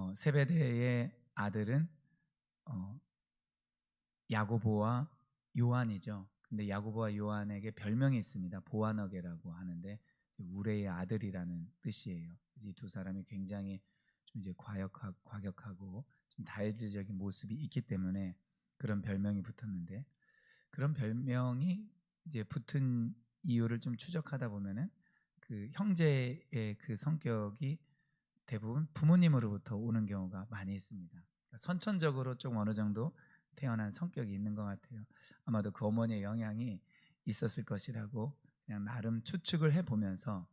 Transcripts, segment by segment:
어, 세베대의 아들은 어, 야고보와 요한이죠. 근데 야고보와 요한에게 별명이 있습니다. 보아너게라고 하는데 우레의 아들이라는 뜻이에요. 이 두 사람이 굉장히 좀 이제 과격하, 과격하고 좀 다혈질적인 모습이 있기 때문에 그런 별명이 붙었는데 그런 별명이 이제 붙은 이유를 좀 추적하다 보면은 그 형제의 그 성격이 대부분 부모님으로부터 오는 경우가 많이 있습니다. 그러니까 선천적으로 좀 어느 정도 태어난 성격이 있는 것 같아요. 아마도 그 어머니의 영향이 있었을 것이라고 그냥 나름 추측을 해 보면서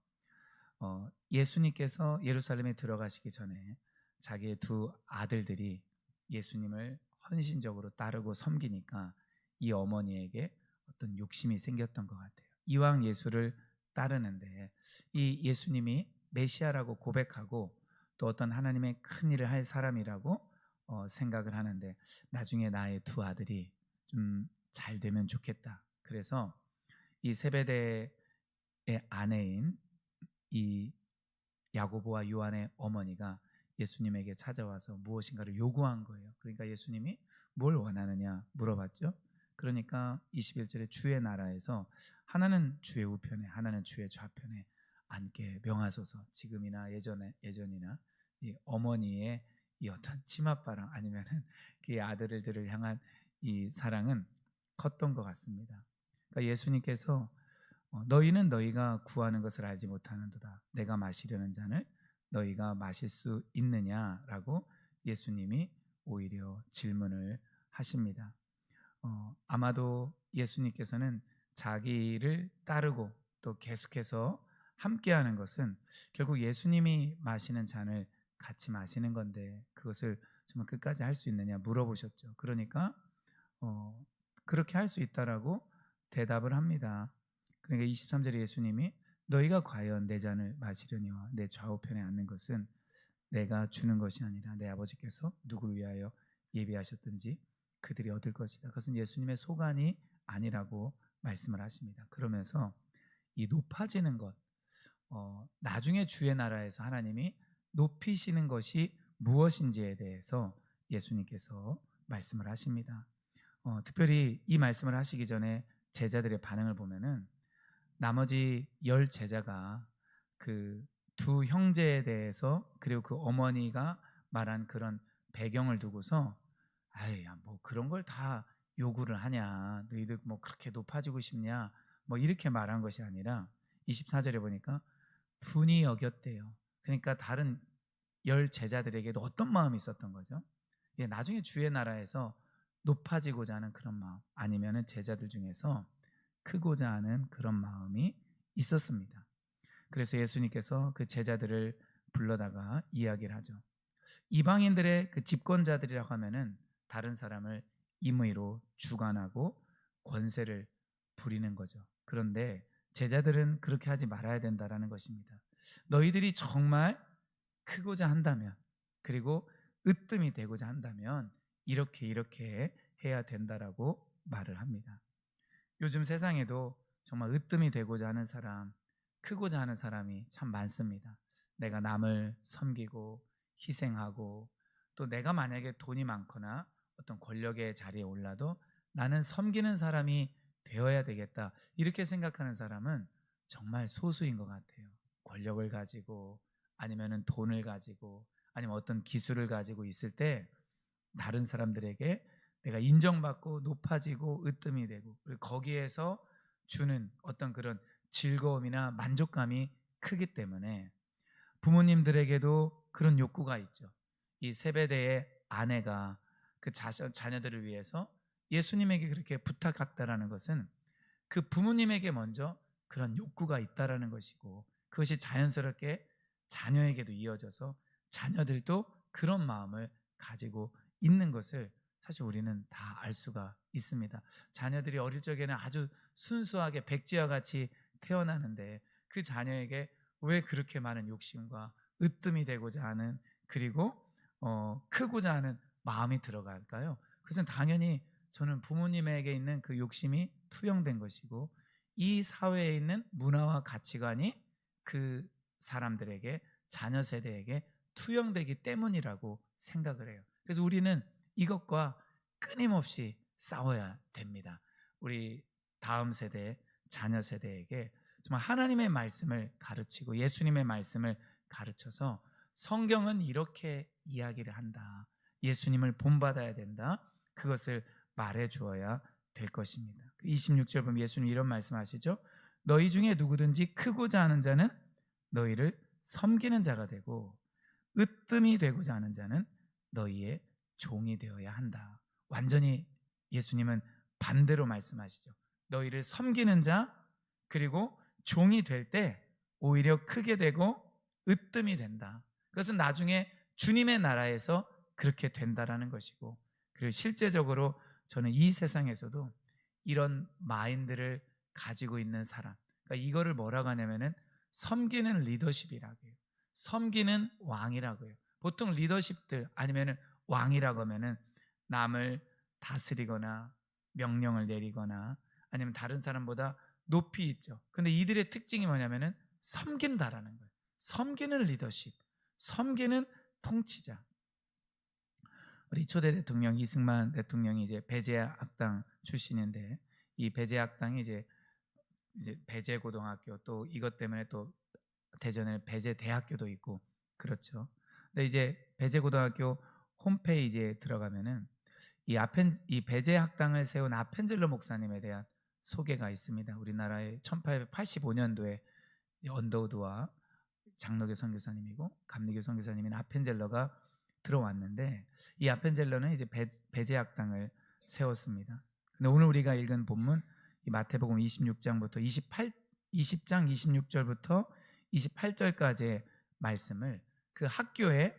어, 예수님께서 예루살렘에 들어가시기 전에 자기의 두 아들들이 예수님을 헌신적으로 따르고 섬기니까 이 어머니에게 어떤 욕심이 생겼던 것 같아요. 이왕 예수를 따르는데 이 예수님이 메시아라고 고백하고 또 어떤 하나님의 큰 일을 할 사람이라고 어, 생각을 하는데 나중에 나의 두 아들이 좀 잘 되면 좋겠다. 그래서 이 세베대의 아내인 이 야고보와 요한의 어머니가 예수님에게 찾아와서 무엇인가를 요구한 거예요. 그러니까 예수님이 뭘 원하느냐 물어봤죠. 그러니까 21절에 주의 나라에서 하나는 주의 우편에 하나는 주의 좌편에 앉게 명하소서. 지금이나 예전에 예전이나 이 어머니의 이 어떤 치맛바람 아니면은 그 아들들을 향한 이 사랑은 컸던 것 같습니다. 그러니까 예수님께서 어, 너희는 너희가 구하는 것을 알지 못하는도다. 내가 마시려는 잔을 너희가 마실 수 있느냐라고 예수님이 오히려 질문을 하십니다. 어, 아마도 예수님께서는 자기를 따르고 또 계속해서 함께하는 것은 결국 예수님이 마시는 잔을 같이 마시는 건데 그것을 정말 끝까지 할 수 있느냐 물어보셨죠. 그러니까 어, 그렇게 할 수 있다라고 대답을 합니다. 그러니까 23절에 예수님이 너희가 과연 내 잔을 마시려니와 내 좌우편에 앉는 것은 내가 주는 것이 아니라 내 아버지께서 누구를 위하여 예비하셨든지 그들이 얻을 것이다. 그것은 예수님의 소관이 아니라고 말씀을 하십니다. 그러면서 이 높아지는 것, 어, 나중에 주의 나라에서 하나님이 높이시는 것이 무엇인지에 대해서 예수님께서 말씀을 하십니다. 어, 특별히 이 말씀을 하시기 전에 제자들의 반응을 보면은 나머지 열 제자가 그 두 형제에 대해서 그리고 그 어머니가 말한 그런 배경을 두고서 아이 뭐 그런 걸 다 요구를 하냐 너희들 뭐 그렇게 높아지고 싶냐 뭐 이렇게 말한 것이 아니라 24절에 보니까 분이 여겼대요. 그러니까 다른 열 제자들에게도 어떤 마음이 있었던 거죠? 예, 나중에 주의 나라에서 높아지고자 하는 그런 마음 아니면은 제자들 중에서 크고자 하는 그런 마음이 있었습니다. 그래서 예수님께서 그 제자들을 불러다가 이야기를 하죠. 이방인들의 그 집권자들이라고 하면은 다른 사람을 임의로 주관하고 권세를 부리는 거죠. 그런데 제자들은 그렇게 하지 말아야 된다라는 것입니다. 너희들이 정말 크고자 한다면 그리고 으뜸이 되고자 한다면 이렇게 이렇게 해야 된다라고 말을 합니다. 요즘 세상에도 정말 으뜸이 되고자 하는 사람, 크고자 하는 사람이 참 많습니다. 내가 남을 섬기고 희생하고 또 내가 만약에 돈이 많거나 어떤 권력의 자리에 올라도 나는 섬기는 사람이 되어야 되겠다. 이렇게 생각하는 사람은 정말 소수인 것 같아요. 권력을 가지고 아니면은 돈을 가지고 아니면 어떤 기술을 가지고 있을 때 다른 사람들에게 내가 인정받고 높아지고 으뜸이 되고 거기에서 주는 어떤 그런 즐거움이나 만족감이 크기 때문에 부모님들에게도 그런 욕구가 있죠. 이 세배대의 아내가 그 자녀, 자녀들을 위해서 예수님에게 그렇게 부탁했다라는 것은 그 부모님에게 먼저 그런 욕구가 있다라는 것이고 그것이 자연스럽게 자녀에게도 이어져서 자녀들도 그런 마음을 가지고 있는 것을 사실 우리는 다 알 수가 있습니다. 자녀들이 어릴 적에는 아주 순수하게 백지와 같이 태어나는데 그 자녀에게 왜 그렇게 많은 욕심과 으뜸이 되고자 하는 그리고 어, 크고자 하는 마음이 들어갈까요? 그것은 당연히 저는 부모님에게 있는 그 욕심이 투영된 것이고 이 사회에 있는 문화와 가치관이 그 사람들에게 자녀 세대에게 투영되기 때문이라고 생각을 해요. 그래서 우리는 이것과 끊임없이 싸워야 됩니다. 우리 다음 세대, 자녀 세대에게 정말 하나님의 말씀을 가르치고 예수님의 말씀을 가르쳐서 성경은 이렇게 이야기를 한다. 예수님을 본받아야 된다. 그것을 말해 주어야 될 것입니다. 26절 보면 예수님 이런 말씀하시죠. 너희 중에 누구든지 크고자 하는 자는 너희를 섬기는 자가 되고 으뜸이 되고자 하는 자는 너희의 종이 되어야 한다. 완전히 예수님은 반대로 말씀하시죠. 너희를 섬기는 자 그리고 종이 될 때 오히려 크게 되고 으뜸이 된다. 그것은 나중에 주님의 나라에서 그렇게 된다라는 것이고 그리고 실제적으로 저는 이 세상에서도 이런 마인드를 가지고 있는 사람 그러니까 이거를 뭐라고 하냐면은 섬기는 리더십이라고 해요. 섬기는 왕이라고 해요. 보통 리더십들 아니면은 왕이라고 하면은 남을 다스리거나 명령을 내리거나 아니면 다른 사람보다 높이 있죠. 근데 이들의 특징이 뭐냐면은 섬긴다라는 거예요. 섬기는 리더십, 섬기는 통치자. 우리 초대 대통령 이승만 대통령이 이제 배제 학당 출신인데 이 배제 학당이 이제 이제 배제 고등학교 또 이것 때문에 또 대전에 배제 대학교도 있고 그렇죠. 근데 이제 배제 고등학교 홈페이지에 들어가면은 이 아펜 이 배제 학당을 세운 아펜젤로 목사님에 대한 소개가 있습니다. 우리나라의 1885년도에 언더우드와 장로교 선교사님이고 감리교 선교사님인 아펜젤러가 들어왔는데 이 아펜젤러는 이제 배, 배제 학당을 세웠습니다. 근데 오늘 우리가 읽은 본문 이 마태복음 26장부터 28 20장 26절부터 28절까지의 말씀을 그 학교의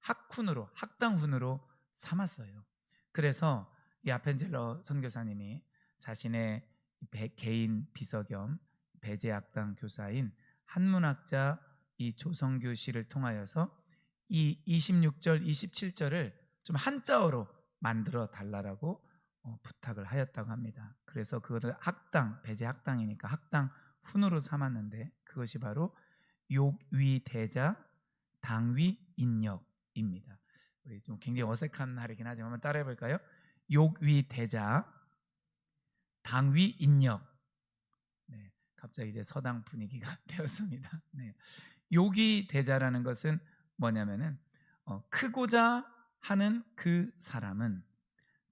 학훈으로 학당훈으로 삼았어요. 그래서 이 아펜젤러 선교사님이 자신의 배- 개인 비서 겸 배제학당 교사인 한문학자 이 조성규 씨를 통하여서 이 26절, 27절을 좀 한자어로 만들어 달라라고 어, 부탁을 하였다고 합니다. 그래서 그것을 학당, 배제 학당이니까 학당 훈으로 삼았는데 그것이 바로 욕위 대자 당위 인력입니다. 우리 좀 굉장히 어색한 말이긴 하지만 한번 따라해 볼까요? 욕위 대자 당위 인력. 네, 갑자기 이제 서당 분위기가 되었습니다. 네, 욕위 대자라는 것은 뭐냐면은 어, 크고자 하는 그 사람은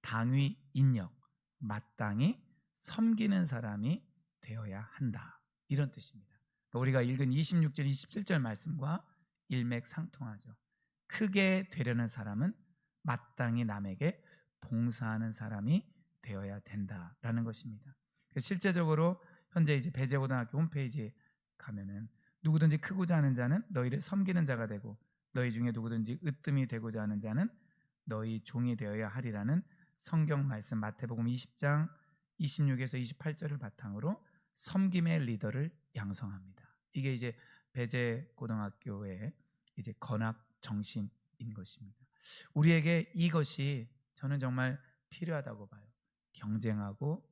당위 인력 마땅히 섬기는 사람이 되어야 한다 이런 뜻입니다. 그러니까 우리가 읽은 26절, 27절 말씀과 일맥상통하죠. 크게 되려는 사람은 마땅히 남에게 봉사하는 사람이 되어야 된다라는 것입니다. 그래서 실제적으로 현재 이제 배제고등학교 홈페이지에 가면은 누구든지 크고자 하는 자는 너희를 섬기는 자가 되고 너희 중에 누구든지 으뜸이 되고자 하는 자는 너희 종이 되어야 하리라는 성경 말씀 마태복음 20장 26에서 28절을 바탕으로 섬김의 리더를 양성합니다. 이게 이제 배제 고등학교의 이제 건학 정신인 것입니다. 우리에게 이것이 저는 정말 필요하다고 봐요. 경쟁하고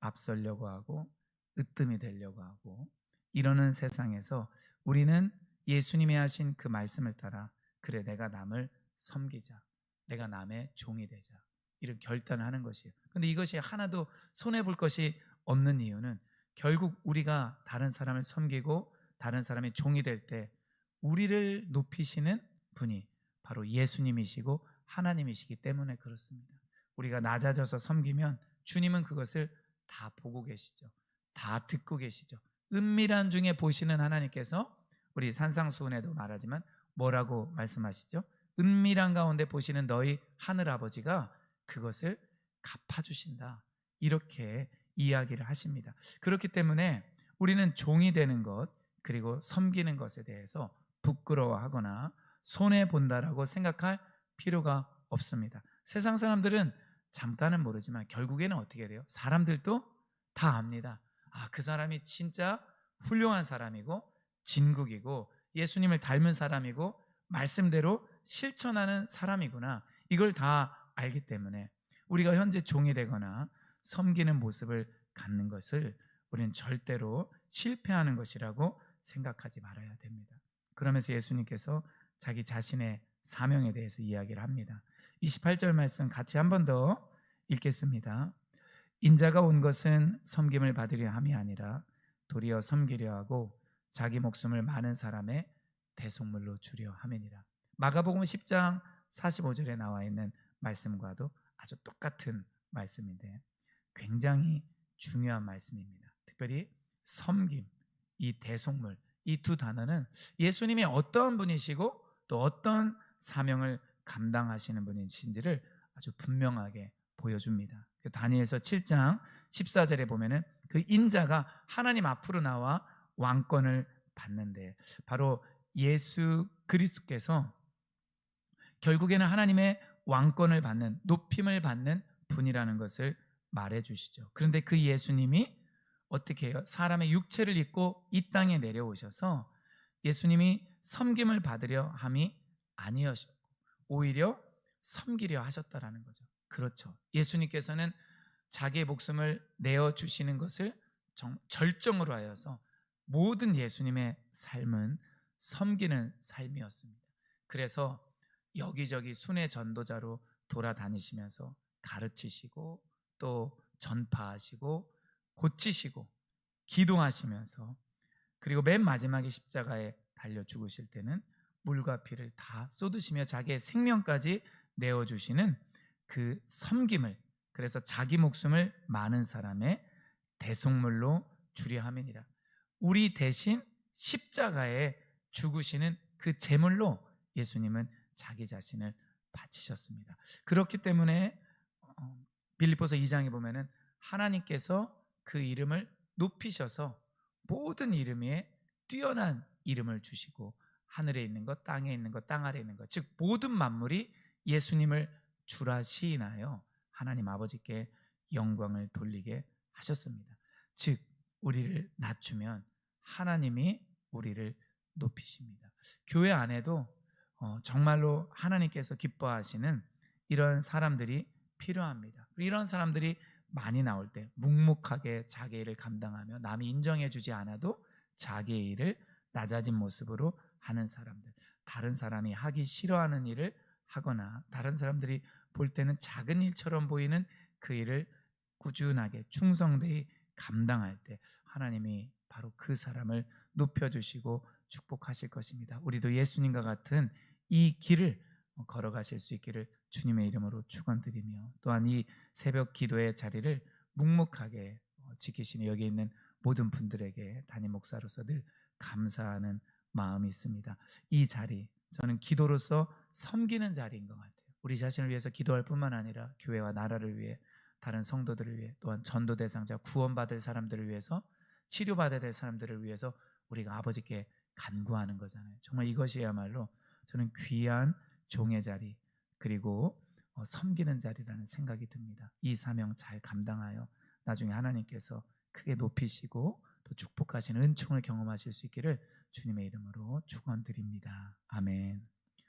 앞서려고 하고 으뜸이 되려고 하고 이러는 세상에서 우리는 예수님이 하신 그 말씀을 따라 그래 내가 남을 섬기자. 내가 남의 종이 되자. 이런 결단을 하는 것이에요. 근데 이것이 하나도 손해 볼 것이 없는 이유는 결국 우리가 다른 사람을 섬기고 다른 사람의 종이 될 때 우리를 높이시는 분이 바로 예수님이시고 하나님이시기 때문에 그렇습니다. 우리가 낮아져서 섬기면 주님은 그것을 다 보고 계시죠. 다 듣고 계시죠. 은밀한 중에 보시는 하나님께서 우리 산상수훈에도 말하지만 뭐라고 말씀하시죠? 은밀한 가운데 보시는 너희 하늘 아버지가 그것을 갚아주신다. 이렇게 이야기를 하십니다. 그렇기 때문에 우리는 종이 되는 것, 그리고 섬기는 것에 대해서 부끄러워하거나 손해본다라고 생각할 필요가 없습니다. 세상 사람들은 잠깐은 모르지만 결국에는 어떻게 돼요? 사람들도 다 압니다. 아, 그 사람이 진짜 훌륭한 사람이고, 진국이고, 예수님을 닮은 사람이고, 말씀대로 실천하는 사람이구나. 이걸 다 알기 때문에 우리가 현재 종이 되거나 섬기는 모습을 갖는 것을 우리는 절대로 실패하는 것이라고 생각하지 말아야 됩니다. 그러면서 예수님께서 자기 자신의 사명에 대해서 이야기를 합니다. 28절 말씀 같이 한 번 더 읽겠습니다. 인자가 온 것은 섬김을 받으려 함이 아니라 도리어 섬기려 하고 자기 목숨을 많은 사람의 대속물로 주려 함이니라. 마가복음 10장 45절에 나와 있는 말씀과도 아주 똑같은 말씀인데 굉장히 중요한 말씀입니다. 특별히 섬김, 이 대속물, 이 두 단어는 예수님이 어떠한 분이시고 또 어떤 사명을 감당하시는 분이신지를 아주 분명하게 보여줍니다. 그 다니엘서 7장 14절에 보면은 그 인자가 하나님 앞으로 나와 왕권을 받는데 바로 예수 그리스도께서 결국에는 하나님의 왕권을 받는 높임을 받는 분이라는 것을 말해 주시죠. 그런데 그 예수님이 어떻게 해요? 사람의 육체를 입고 이 땅에 내려오셔서 예수님이 섬김을 받으려 함이 아니었고 오히려 섬기려 하셨다라는 거죠. 그렇죠. 예수님께서는 자기의 목숨을 내어 주시는 것을 정- 절정으로 하여서 모든 예수님의 삶은 섬기는 삶이었습니다. 그래서 여기저기 순회 전도자로 돌아다니시면서 가르치시고 또 전파하시고 고치시고 기도하시면서 그리고 맨 마지막에 십자가에 달려 죽으실 때는 물과 피를 다 쏟으시며 자기의 생명까지 내어 주시는 그 섬김을 그래서 자기 목숨을 많은 사람의 대속물로 주려 함이니라. 우리 대신 십자가에 죽으시는 그 제물로 예수님은 자기 자신을 바치셨습니다. 그렇기 때문에 어, 빌립보서 2장에 보면은 하나님께서 그 이름을 높이셔서 모든 이름 위에 뛰어난 이름을 주시고 하늘에 있는 것, 땅에 있는 것, 땅 아래에 있는 것, 즉 모든 만물이 예수님을 주라 시인하여 하나님 아버지께 영광을 돌리게 하셨습니다. 즉 우리를 낮추면 하나님이 우리를 높이십니다. 교회 안에도 어, 정말로 하나님께서 기뻐하시는 이런 사람들이 필요합니다. 이런 사람들이 많이 나올 때 묵묵하게 자기 일을 감당하며 남이 인정해 주지 않아도 자기의 일을 낮아진 모습으로 하는 사람들. 다른 사람이 하기 싫어하는 일을 하거나 다른 사람들이 볼 때는 작은 일처럼 보이는 그 일을 꾸준하게 충성되이 감당할 때 하나님이 바로 그 사람을 높여 주시고 축복하실 것입니다. 우리도 예수님과 같은 이 길을 걸어가실 수 있기를 주님의 이름으로 축원드리며 또한 이 새벽 기도의 자리를 묵묵하게 어, 지키시는 여기 있는 모든 분들에게 담임 목사로서 늘 감사하는 마음이 있습니다. 이 자리 저는 기도로서 섬기는 자리인 것 같아요. 우리 자신을 위해서 기도할 뿐만 아니라 교회와 나라를 위해 다른 성도들을 위해 또한 전도 대상자 구원받을 사람들을 위해서 치료받아야 될 사람들을 위해서 우리가 아버지께 간구하는 거잖아요. 정말 이것이야말로 저는 귀한 종의 자리 그리고 어, 섬기는 자리라는 생각이 듭니다. 이 사명 잘 감당하여 나중에 하나님께서 크게 높이시고 또 축복하시는 은총을 경험하실 수 있기를 주님의 이름으로 축원드립니다. 아멘.